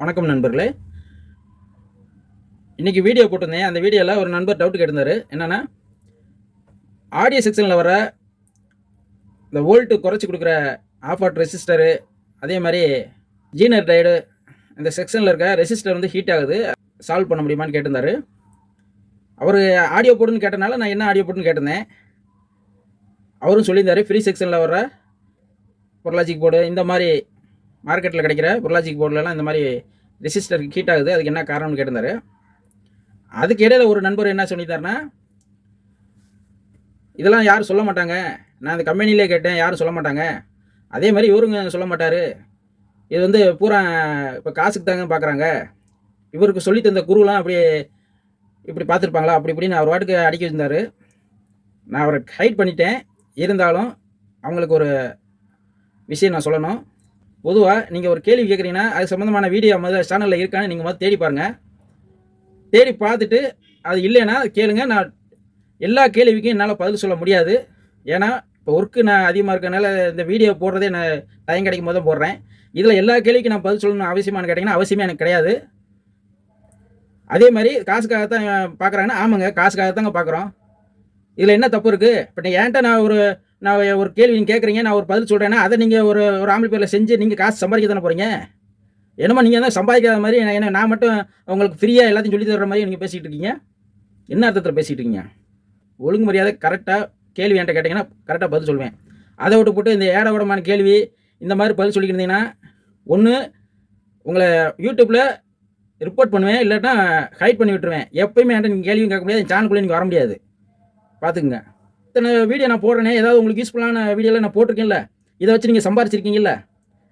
வணக்கம் நண்பர்களே. இன்றைக்கி வீடியோ போட்டிருந்தேன். அந்த வீடியோவில் ஒரு நண்பர் டவுட் கேட்டிருந்தாரு. என்னென்னா ஆடியோ செக்ஷனில் வர இந்த வோல்ட்டு குறைச்சி கொடுக்குற ஆஃப் ரெசிஸ்டரு அதே மாதிரி ஜீனர் டயடு இந்த செக்ஷனில் இருக்க ரெசிஸ்டர் வந்து ஹீட் ஆகுது. சால்வ் பண்ண முடியுமான்னு கேட்டிருந்தார். அவர் ஆடியோ போடுன்னு கேட்டனால நான் என்ன ஆடியோ போடுன்னு கேட்டிருந்தேன். அவரும் சொல்லியிருந்தாரு ஃப்ரீ செக்ஷனில் வர பொருளாஜிக் போர்டு இந்த மாதிரி மார்க்கெட்டில் கிடைக்கிற பொருளாஜிக் போர்டுலலாம் இந்த மாதிரி ரெசிஸ்டர் ஹீட் ஆகுது. அதுக்கு என்ன காரணம்னு கேட்டிருந்தாரு. அதுக்கு இடையில ஒரு நண்பர் என்ன சொல்லித்தாருன்னா இதெல்லாம் யாரும் சொல்ல மாட்டாங்க. நான் அந்த கம்பெனிலே கேட்டேன். யாரும் சொல்ல மாட்டாங்க. அதே மாதிரி இவருங்க சொல்ல மாட்டார். இது வந்து பூரா இப்போ காசுக்கு தாங்க பார்க்குறாங்க இவருக்கு சொல்லி தந்த குருலாம் அப்படி இப்படி பார்த்துருப்பாங்களா? அப்படி இப்படின்னு அவர் வாட்டுக்கு அடிக்க வச்சிருந்தாரு. நான் அவரை ஹைட் பண்ணிட்டேன். இருந்தாலும் அவங்களுக்கு ஒரு விஷயம் நான் சொல்லணும். பொதுவாக நீங்கள் ஒரு கேள்வி கேட்குறீங்கன்னா அது சம்மந்தமான வீடியோ முதல்ல சேனலில் இருக்கான்னு நீங்கள் முதல்ல தேடி பாருங்கள் தேடி பார்த்துட்டு அது இல்லைன்னா கேளுங்க. நான் எல்லா கேள்விக்கும் என்னால் பதில் சொல்ல முடியாது. ஏன்னா இப்போ ஒர்க்கு நான் அதிகமாக இருக்கனால இந்த வீடியோ போடுறதே நான் டைம் கிடைக்கும் போது தான் போடுறேன். இதில் எல்லா கேள்விக்கும் நான் பதில் சொல்லணும் அவசியமானு கேட்டிங்கன்னா அவசியமே எனக்கு கிடையாது. அதே மாதிரி காசுக்காகத்தான் பார்க்குறாங்கன்னா ஆமாங்க காசுக்காக தாங்க பார்க்குறோம். இதில் என்ன தப்பு இருக்குது இப்போ நீ ஏன்ட்ட நான் ஒரு நான் ஒரு கேள்வி நீங்கள் கேட்குறீங்க நான் ஒரு பதில் சொல்கிறேன்னா அதை நீங்கள் ஒரு ஒரு ஆம்பளை பேரில் செஞ்சு நீங்கள் காசு சம்பாதிக்க தானே போகிறீங்க என்னமோ நீங்கள் தான் சம்பாதிக்காத மாதிரி நான் என்ன நான் மட்டும் உங்களுக்கு ஃப்ரீயாக எல்லாத்தையும் சொல்லி தர்ற மாதிரி நீங்கள் பேசிகிட்டு இருக்கீங்க? என்ன அர்த்தத்தில் பேசிகிட்டு இருக்கீங்க? ஒழுங்கு மரியாதை கரெக்டாக கேள்வி என்கிட்ட கேட்டிங்கன்னா கரெக்டாக பதில் சொல்லுவேன் அதை விட்டு போட்டு இந்த ஏடவடமான கேள்வி இந்த மாதிரி பதில் சொல்லிக்கிட்டு இருந்தீங்கன்னா ஒன்று உங்களை யூடியூப்பில் ரிப்போர்ட் பண்ணுவேன் இல்லாட்டா ஹைட் பண்ணி விட்டுருவேன். எப்பயுமே என்கிட்ட நீங்கள் கேள்வியும் கேட்க முடியாது சேனலுக்குள்ளே நீங்கள் வர முடியாது. பார்த்துக்குங்க. இத்தனை வீடியோ நான் போடுறேனே ஏதாவது உங்களுக்கு யூஸ்ஃபுல்லான வீடியோவில் நான் போட்டிருக்கேன்ல இதை வச்சு நீங்கள் சம்பாரிச்சிருக்கீங்கல்ல?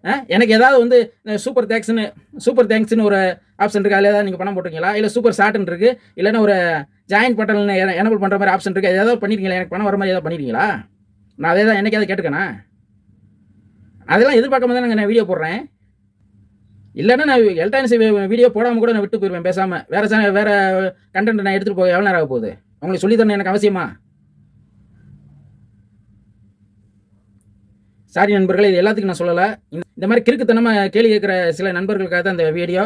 ஆ? எனக்கு ஏதாவது வந்து சூப்பர் தேங்க்ஸ்னு சூப்பர் தேங்க்ஸ்னு ஒரு ஆப்ஷன் இருக்குது அதில் ஏதாவது நீங்கள் பணம் போட்டிருக்கீங்களா? இல்லை சூப்பர் ஷார்ட்னு இருக்குது இல்லைன்னா ஒரு ஜாயின் பட்டன்ல எனபிள் பண்ணுற மாதிரி ஆப்ஷன் இருக்குது ஏதாவது பண்ணிருக்கீங்களா? எனக்கு பணம் வர மாதிரி ஏதாவது பண்ணிருக்கீங்களா? நான் அதே தான் என்னைக்காவது கேட்டுக்கேண்ணா அதெல்லாம் எதிர்பார்க்காம தான் நான் வீடியோ போடுறேன். இல்லைன்னா நான் எலக்ட்ரானிக்ஸ் வீடியோ போடாமல் கூட நான் விட்டு போயிடுவேன் பேசாமல் வேறு சேனல் வேறு கண்டென்ட் நான் எடுத்துகிட்டு போக எவ்வளோ நேரம் ஆக போகுது? உங்களுக்கு சொல்லித்தரணும் எனக்கு அவசியமா? சாரி நண்பர்களே இது எல்லாத்துக்கும் நான் சொல்லலை. இந்த மாதிரி கிறுக்குத்தனமாக கேள்வி கேட்குற சில நண்பர்களுக்காக தான் இந்த வீடியோ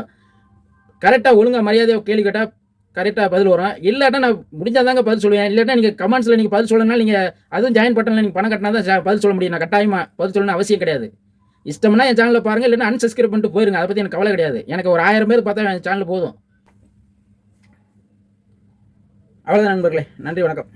கரெக்டாக ஒழுங்காக மரியாதையாக கேள்வி கேட்டால் கரெக்டாக பதில் வரும். இல்லாட்டா நான் முடிஞ்சால் தாங்க பதில் சொல்லுவேன். இல்லாட்டா நீங்கள் கமெண்ட்ஸில் நீங்கள் பதில் சொல்லணும்னா நீங்கள் அதுவும் ஜாயின் பட்டனில் நீங்கள் பணம் கட்டினா தான் பதில் சொல்ல முடியும். நான் கட்டாயமாக பதில் சொல்லணும்னு அவசியம் கிடையாது. இஷ்டம்னா என் சேனலில் பாருங்கள் இல்லைன்னா அன்சப்ஸ்கிரைப் பண்ணிட்டு போயிருங்க. அதை பற்றி எனக்கு கவலை கிடையாது. எனக்கு ஒரு ஆயிரம் பேர் பார்த்தா என் சேனல் போதும். அவ்வளோதான் நண்பர்களே. நன்றி வணக்கம்.